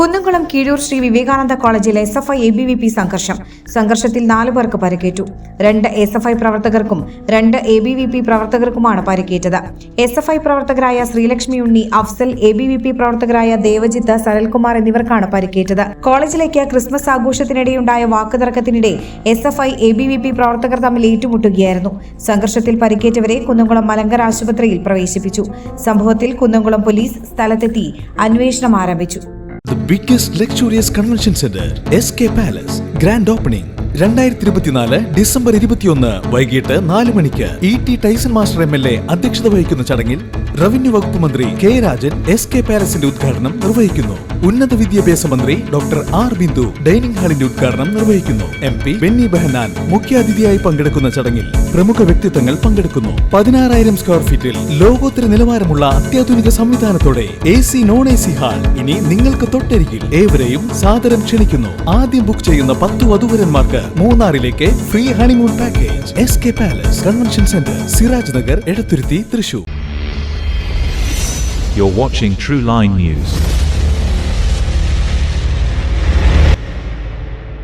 കുന്നംകുളം കീഴൂർ ശ്രീ വിവേകാനന്ദ കോളേജിൽ S F I A B V P സംഘർഷം. സംഘർഷത്തിൽ നാലു പേർക്ക് പരിക്കേറ്റു. രണ്ട് എസ് എഫ് ഐ പ്രവർത്തകർക്കും രണ്ട് എ ബി വി പി പ്രവർത്തകർക്കുമാണ് പരിക്കേറ്റത്. എസ് എഫ് ഐ പ്രവർത്തകരായ Sreelakshmi Unni Afsal A B V P പ്രവർത്തകരായ ദേവജിത്ത് സരൽകുമാർ എന്നിവർക്കാണ് പരിക്കേറ്റത്. കോളേജിലേക്ക് ക്രിസ്മസ് ആഘോഷത്തിനിടെയുണ്ടായ വാക്കുതർക്കത്തിനിടെ S F I A B V P പ്രവർത്തകർ തമ്മിൽ ഏറ്റുമുട്ടുകയായിരുന്നു. സംഘർഷത്തിൽ പരിക്കേറ്റവരെ കുന്നംകുളം മലങ്കര ആശുപത്രിയിൽ പ്രവേശിപ്പിച്ചു. സംഭവത്തിൽ കുന്നംകുളം പോലീസ് സ്ഥലത്തെത്തി അന്വേഷണം ആരംഭിച്ചു. The biggest convention centre S K palace grand opening രണ്ടായിരത്തി ഇരുപത്തിനാല് ഡിസംബർ ഇരുപത്തിയൊന്ന് വൈകിട്ട് നാല് മണിക്ക് E T Tyson Master M L A അധ്യക്ഷത വഹിക്കുന്ന ചടങ്ങിൽ റവന്യൂ വകുപ്പ് മന്ത്രി കെ രാജൻ എസ് കെ പാലസിന്റെ ഉദ്ഘാടനം നിർവഹിക്കുന്നു. ഉന്നത വിദ്യാഭ്യാസ മന്ത്രി ഡോക്ടർ ആർ ബിന്ദു ഡൈനിങ് ഹാളിന്റെ ഉദ്ഘാടനം നിർവഹിക്കുന്നു. എം പി ബെന്നി ബെഹനാൻ മുഖ്യാതിഥിയായി പങ്കെടുക്കുന്ന ചടങ്ങിൽ പ്രമുഖ വ്യക്തിത്വങ്ങൾ പങ്കെടുക്കുന്നു. പതിനാറായിരം സ്ക്വയർ ഫീറ്റിൽ ലോകോത്തര നിലവാരമുള്ള അത്യാധുനിക സംവിധാനത്തോടെ A C non A C hall ഇനി നിങ്ങൾക്ക് തൊട്ടരികിൽ ഏവരെയും സാദരം ക്ഷണിക്കുന്നു. ആദ്യം ബുക്ക് ചെയ്യുന്ന പത്തു വധുവരന്മാർക്ക് മൂന്നാറിലേക്ക് free honeymoon package S K palace convention centre Siraj Nagar Edathuruthy Thrissur. You're watching True Line News.